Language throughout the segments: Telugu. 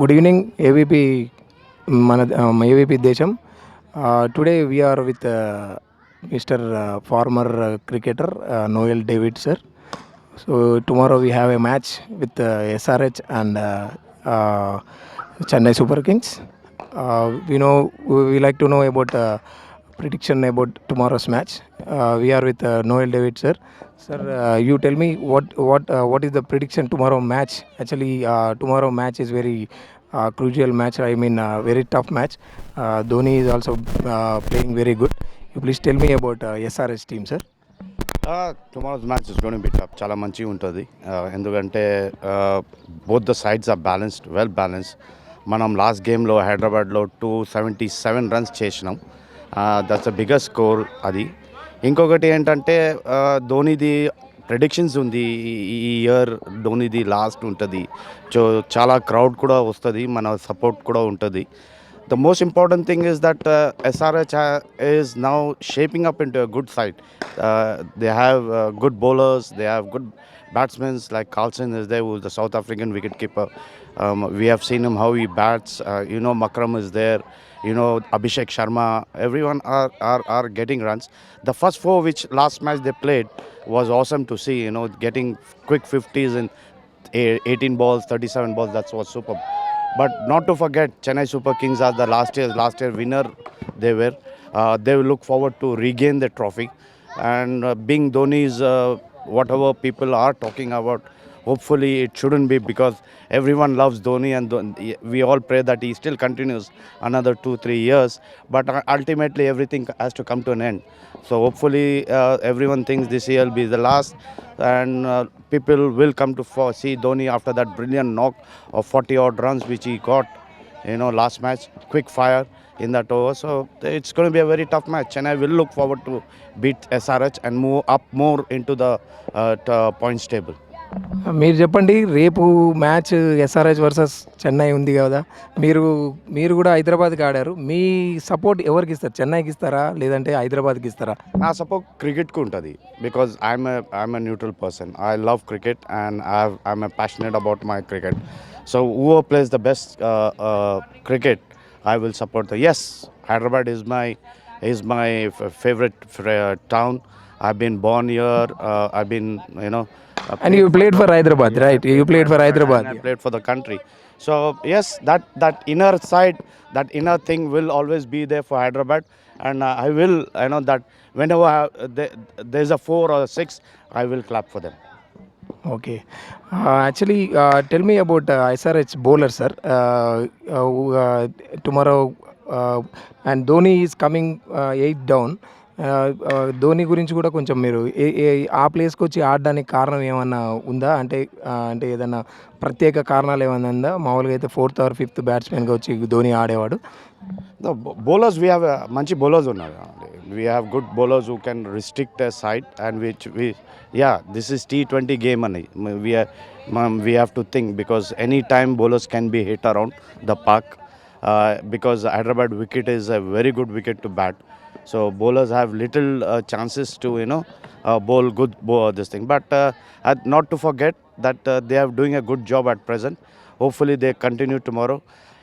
గుడ్ ఈవినింగ్ ఏవీపీ మన ఏవీపీ దేశం. Today we are with mister former cricketer Noel David sir so tomorrow we have a match with SRH and Chennai super kings we know we like to know about prediction about tomorrow's match. Uh, we are with uh, Noel David, sir. Sir, uh, you tell me what what uh, what is the prediction tomorrow match? Actually, uh, tomorrow match is very uh, crucial match. I mean, uh, very tough match. Uh, Dhoni is also uh, playing very good. You please tell me about uh, SRS team, sir. Tomorrow's match is gonna be tough చాలా మంచిగా ఉంటుంది ఎందుకంటే both the sides are balanced well balance మనం లాస్ట్ గేమ్లో హైదరాబాద్లో టూ సెవెంటీ సెవెన్ రన్స్ చేసినాం దట్స్ ద బిగ్గెస్ స్కోర్ అది. ఇంకొకటి ఏంటంటే ధోనిది ప్రెడిక్షన్స్ ఉంది. ఈ ఇయర్ ధోనిది లాస్ట్ ఉంటుంది. చో చాలా క్రౌడ్ కూడా వస్తుంది మన సపోర్ట్ కూడా ఉంటుంది. The most important thing is that SRS is now shaping up in to good side they have good bowlers they have good batsmens like Klaasen is they uh south african wicket keeper Um, we have seen him how he bats. Uh, you know, Makram is there. You know, Abhishek Sharma. Everyone are, are, are getting runs. The first four, which last match they played, was awesome to see. You know, getting quick 50s in eh, 18 balls, 37 balls. That's was superb. But not to forget, Chennai Super Kings are the last year's last year winner. They were. Uh, they will look forward to regain the trophy, and uh, being Dhoni's uh, whatever people are talking about. Hopefully, it shouldn't be because everyone loves Dhoni, and we all pray that he still continues another two, three years. But uh, ultimately, everything has to come to an end. So hopefully, uh, everyone thinks this year will be the last, and uh, people will come to see Dhoni after that brilliant knock of 40 odd runs which he got, you know, last match, quick fire in that over. So it's going to be a very tough match, and I will look forward to beat SRH and move up more into the uh, points table. మీరు చెప్పండి రేపు మ్యాచ్ ఎస్ఆర్హెచ్ వర్సెస్ చెన్నై ఉంది కదా. మీరు మీరు కూడా హైదరాబాద్కి ఆడారు. మీ సపోర్ట్ ఎవరికి ఇస్తారు? చెన్నైకి ఇస్తారా? లేదంటే హైదరాబాద్కి ఇస్తారా? నా సపోర్ట్ క్రికెట్కి ఉంటుంది. Because I'm I'm a neutral person I love cricket and I a passionate about my cricket so who plays the best cricket I will support the S Hyderabad is my is my favourite town I been born here I been you know And you played for Hyderabad, right? You played for Hyderabad. And I played for the country. So yes, that that inner side, that inner thing will always be there for Hyderabad, and uh, I will, I know that whenever I, there, there's a four or a six, I will clap for them. Okay. Uh, actually, uh, tell me about uh, SRH bowler, sir. Uh, uh, uh, tomorrow, uh, and Dhoni is coming uh, eight down. Dhoni గురించి కూడా కొంచెం మీరు ఆ ప్లేస్కి వచ్చి ఆడడానికి కారణం ఏమన్నా ఉందా? అంటే అంటే ఏదన్నా ప్రత్యేక కారణాలు ఏమైనా ఉందా? మామూలుగా అయితే ఫోర్త్ ఆర్ ఫిఫ్త్ బ్యాట్స్మెన్గా వచ్చి ధోని ఆడేవాడు. బౌలర్స్ వీ హ్యావ్ మంచి బౌలర్స్ ఉన్నారు. We have good bowlers who can restrict side and which we yeah this is T twenty game అని. We have to think because any time bowlers can be hit around the park because Hyderabad wicket is a very good wicket to bat So bowlers have little uh, chances to you know uh, bowl good bowl this thing. But uh, not to forget that uh, they are doing a good job at present. Hopefully they continue tomorrow.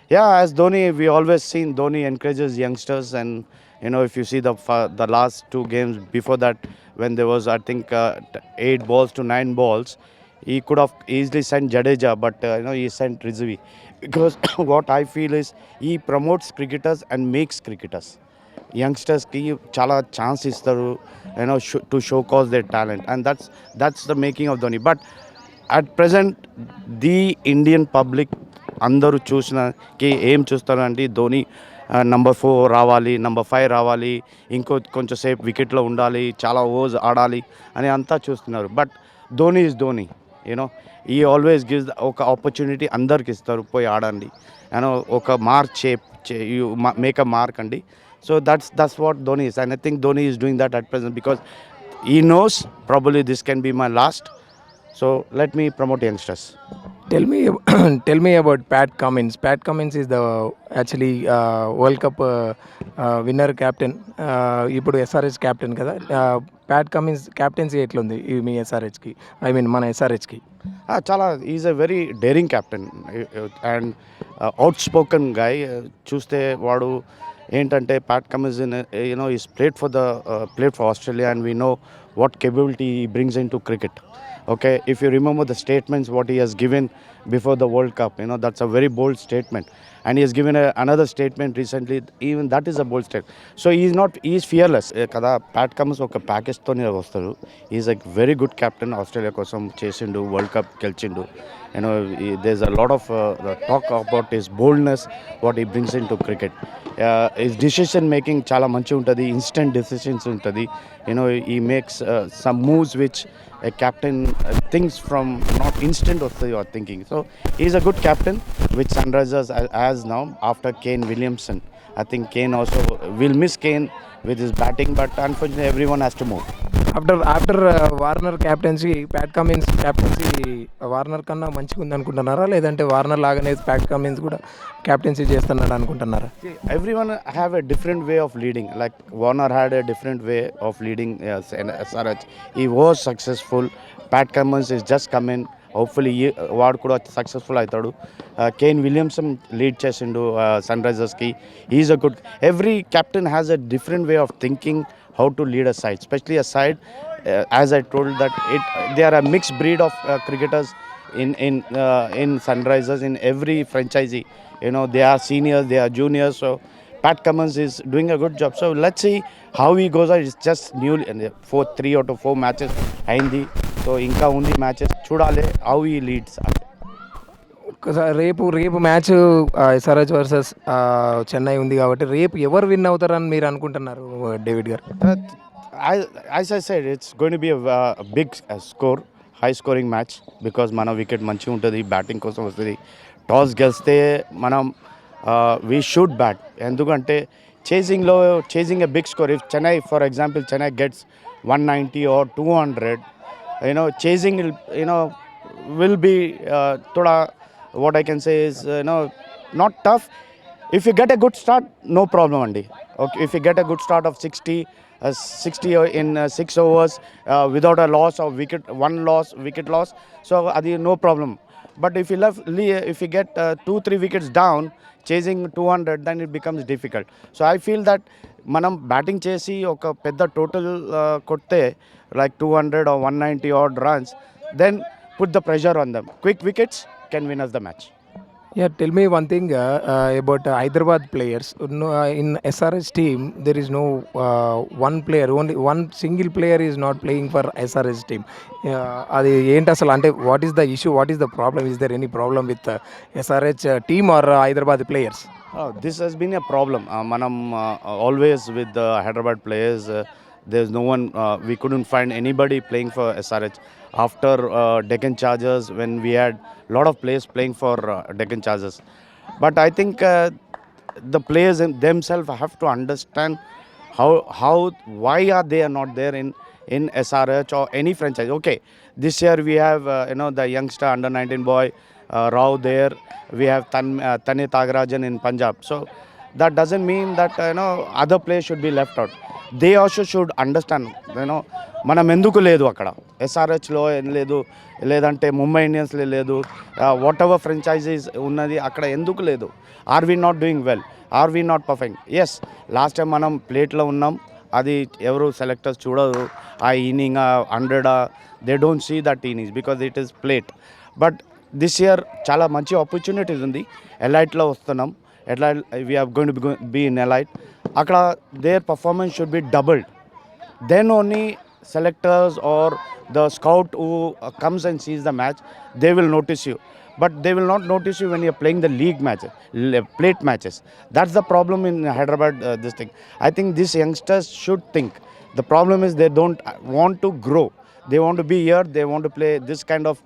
Yeah, as Dhoni, we always seen Dhoni encourages youngsters, and you know if you see the the last two games before that, when there was I think uh, eight balls to nine balls, he could have easily sent Jadeja, but uh, you know he sent Rizvi because what I feel is he promotes cricketers and makes cricketers. యంగ్స్టర్స్కి చాలా ఛాన్స్ ఇస్తారు you know to show cause they talent and that's that's the making of Dhoni but at present the Indian public అందరూ చూసినకి ఏం చూస్తారంటే ధోని నంబర్ ఫోర్ రావాలి నంబర్ ఫైవ్ రావాలి ఇంకో కొంచెం సేపు వికెట్లో ఉండాలి చాలా ఓవర్స్ ఆడాలి అని అంతా చూస్తున్నారు. But Dhoni is Dhoni you know he always gives ఒక ఆపర్చునిటీ అందరికి ఇస్తారు పోయి ఆడండి. యూనో ఒక mark shape you make a mark అండి. So that's that's what Dhoni is and I think Dhoni is doing that at present because he knows probably this can be my last So let me promote youngsters. Tell me, tell me about Pat Cummins. Pat Cummins is the actually uh, World Cup uh, uh, winner captain. Uh, ఇప్పుడు ఎస్ఆర్హెచ్ క్యాప్టెన్ కదా. ప్యాట్ కమిన్స్ క్యాప్టెన్సీ ఎట్లుంది? ఈ మీ ఎస్ఆర్హెచ్కి ఐ మీన్ మన ఎస్ఆర్హెచ్కి Ah, చాలా is a very daring captain and out spoken guy చూస్తే వాడు ఏంటంటే Pat Cummins in you know is played for the played for Australia and we know what capability brings in to cricket okay if you remember the statements what he he's given before the world cup you know that's a very bold statement and he has given a, another statement recently even that is a bold step so he's not he's fearless. Eh, కదా ప్యాట్ కమ్స్ ఒక ప్యాకేజ్తోనే వస్తారు is a very good captain Australia కోసం చేసిండు వరల్డ్ కప్ గెలిచిండు. You know there's a lot of talk about his boldness what he brings in to cricket his decision making చాలా మంచిగా ఉంటుంది ఇన్స్టెంట్ డెసిషన్స్ ఉంటుంది. You know he makes some moves which a captain uh, thinks from not instant of your thinking. So he's a good captain, which Sunrisers has now after Kane Williamson. I think Kane also will miss Kane with his batting, but unfortunately everyone has to move. After after Warner captaincy Pat Cummins captaincy Warner కన్నా మంచిగా ఉంది అనుకుంటున్నారా లేదంటే వార్నర్ లాగానే ప్యాట్ కమిన్స్ కూడా క్యాప్టెన్సీ చేస్తున్నాడు అనుకుంటున్నారా? Every one have a different way of leading like Warner had a different way of leading yes, he SRH. Successful Pat Cummins is just is just come in. Hopefully వాడు కూడా సక్సెస్ఫుల్ అవుతాడు కేన్ విలియమ్సన్ లీడ్ చేసిండు సన్ రైజర్స్కి is a good every captain has a different way of thinking how to lead a side, especially a side, uh, as I told that it they are a mixed breed of uh, cricketers in in uh, in Sunrisers in every franchisee. You know they are seniors, they are juniors. So Pat Cummins is doing a good job. So let's see how he goes. It's just newly and four three out of four matches. Hindi, So Inka only matches. Chudale how he leads. ఒకసారి రేపు రేపు మ్యాచ్ ఎస్ఆర్హెచ్ వర్సెస్ చెన్నై ఉంది కాబట్టి రేపు ఎవరు విన్ అవుతారని మీరు అనుకుంటున్నారు డేవిడ్ గారు? As I side it's going be big score high scoring match because మన వికెట్ మంచిగా ఉంటుంది బ్యాటింగ్ కోసం వస్తుంది. టాస్ గెలిస్తే మనం వీ షుడ్ బ్యాట్ ఎందుకంటే చేసింగ్లో chasing a big score if Chennai for example Chennai gets one ninety or two hundred you know chasing you know will be థోడా what I can say is no not tough if you get a good start no problem అండి okay if you get a good start of sixty sixty in six overs without a loss of wicket one loss wicket loss so అది no problem but if you love Lee if you get two three wickets down chasing two hundred then it becomes difficult so I feel that మనం బ్యాటింగ్ చేసి ఒక పెద్ద టోటల్ కొట్టే like two hundred or one ninety odd runs then put the pressure on them quick wickets can win us the match Yeah, tell me one thing uh, uh, about uh, Hyderabad players. No, uh, in SRH team, there is no uh, one player, only one single player is not playing for SRH team. Uh, అది ఏంటి అసలు? అంటే what is the issue what is the problem is there any problem with SRH team or Hyderabad players this has been a problem మనం always with the Hyderabad players there is no one we couldn't find anybody playing for SRH after uh, Deccan Chargers when we had a lot of players playing for uh, Deccan Chargers. But I think uh, the players themselves have to understand how how why are they are not there in in SRH or any franchise. Okay, this year we have uh, you know the youngster under 19 boy uh, Rao there. We have Tan, uh, in Punjab. So that doesn't mean that uh, you know other players should be left out. Should understand should మనం ఎందుకు లేదు అక్కడ? ఎస్ఆర్హెచ్లో ఏం లేదు లేదంటే ముంబై ఇండియన్స్లో లేదు వాట్ ఎవర్ ఫ్రెంచైజీస్ ఉన్నది అక్కడ ఎందుకు లేదు? Are we not doing well are we not perfect as last time మనం ప్లేట్లో ఉన్నాం అది ఎవరు సెలెక్టర్స్ చూడరు ఆ inning hundred they don't see that innings because it is plate but this year చాలా మంచి ఆపర్చునిటీస్ ఉంది ఎలైట్లో వస్తున్నాం Allied, we are going to be, in Allied. Akra, their performance should be doubled. Then only selectors or the scout who uh, comes and sees the match, they will notice you. But they will not notice you when you are playing the league matches, plate matches. That's the problem in Hyderabad, uh, this thing. I think these youngsters should think. The problem is they don't uh, want to grow. They want be here they want play this kind of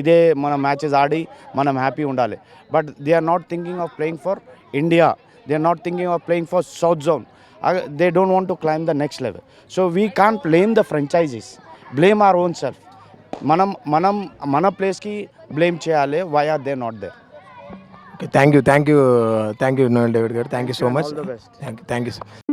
ఇదే మన మ్యాచెస్ ఆడి మనం హ్యాపీ ఉండాలి. But they are not thinking of playing for India they are not thinking of playing for south zone they don't want to claim the next level so we can blame the franchises blame our own self మనం మనం మన ప్లేస్కి బ్లేమ్ చేయాలి why are they not they okay thank you thank you thank you Noel David గారు thank you so much thank you thank you